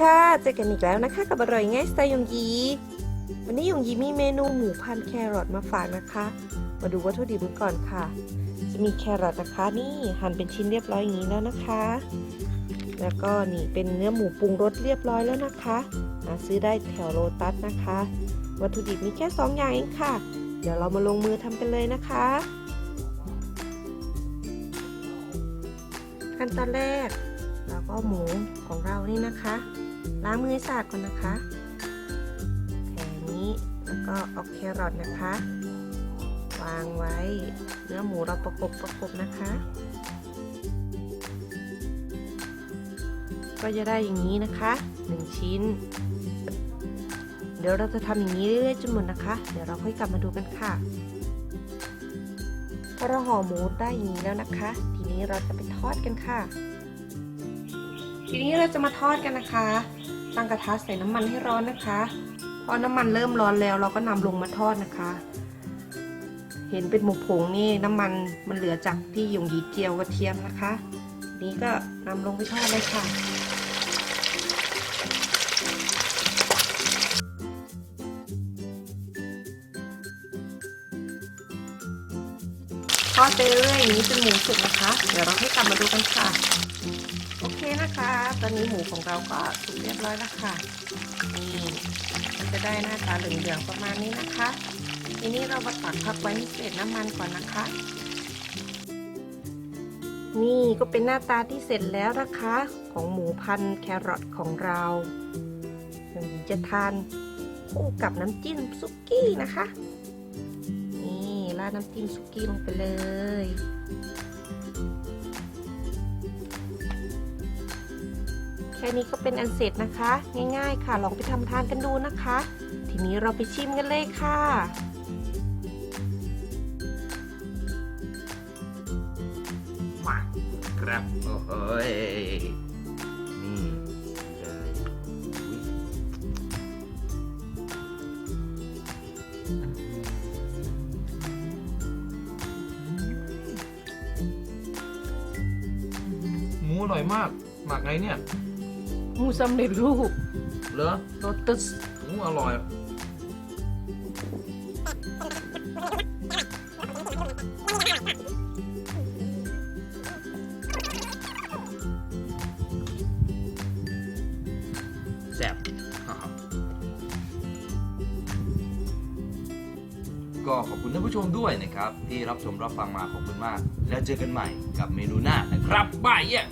ค่ะ เจอกันอีกแล้วนะคะ กับอร่อยง่ายสไตล์ยงยี วันนี้ยงยีมีเมนูหมูพันแครอทมาฝากนะคะ มาดูวัตถุดิบกันก่อนค่ะ จะมีแครอทนะคะ นี่หั่นเป็นชิ้นเรียบร้อยอย่างนี้แล้วนะคะ แล้วก็นี่เป็นเนื้อหมูปรุงรสเรียบร้อยแล้วนะคะหาซื้อได้แถวโลตัสนะคะ วัตถุดิบมีแค่สองอย่างเองค่ะ เดี๋ยวเรามาลงมือทำกันเลยนะคะ ขั้นตอนแรกแล้วก็หมูของเรานี่นะคะ ล้างมือให้สะอาดก่อนนะคะแผงนี้แล้วก็เอาแครอทนะคะ วางไว้เนื้อหมูเราประกบประกบนะคะ ก็จะได้อย่างนี้นะคะหนึ่งชิ้น เดี๋ยวเราจะทำอย่างนี้เรื่อยๆจนหมดนะคะ เดี๋ยวเราค่อยกลับมาดูกันค่ะพอเราห่อหมูได้อย่างนี้แล้วนะคะ ทีนี้เราจะไปทอดกันค่ะ ทีนี้เราจะมาทอดกันนะคะ ตั้งกระทะใส่น้ำมันให้ร้อนนะคะ พอน้ำมันเริ่มร้อนแล้วเราก็นำลงมาทอดนะคะ เห็นเป็นหมูผงนี่น้ำมันมันเหลือจากที่หยงหยีเจียวกระเทียมนะคะ นี้ก็นำลงไปทอดเลยค่ะ ทอดไปเรื่อยๆอย่างนี้จนหมูสุกนะคะ เดี๋ยวเราให้กลับมาดูกันค่ะ โอเคนะคะ ตอนนี้หมูของเราก็สุกเรียบร้อยแล้วค่ะ นี่มันจะได้หน้าตาเหลืองๆประมาณนี้นะคะ ทีนี้เรามาตักพักไว้ให้เสร็จน้ำมันก่อนนะคะ นี่ก็เป็นหน้าตาที่เสร็จแล้วนะคะ ของหมูพันแครอทของเราอย่างนี้จะทานคู่กับน้ำจิ้มซุกี้นะคะ ราดน้ำจิ้มซุกี้ลงไปเลย แค่นี้ก็เป็นอันเสร็จนะคะ ง่ายๆค่ะ ลองไปทำทานกันดูนะคะ ทีนี้เราไปชิมกันเลยค่ะมาครับ โอ้โห อร่อยมาก หมักไงเนี่ยหมูสำเร็จรูปเหรอโรตัสหมูอร่อย แซ่บก็ขอบคุณท่านผู้ชมด้วยนะครับ ที่รับชมรับฟังมาขอบคุณมาก แล้วเจอกันใหม่กับเมนูหน้านะครับบายเย่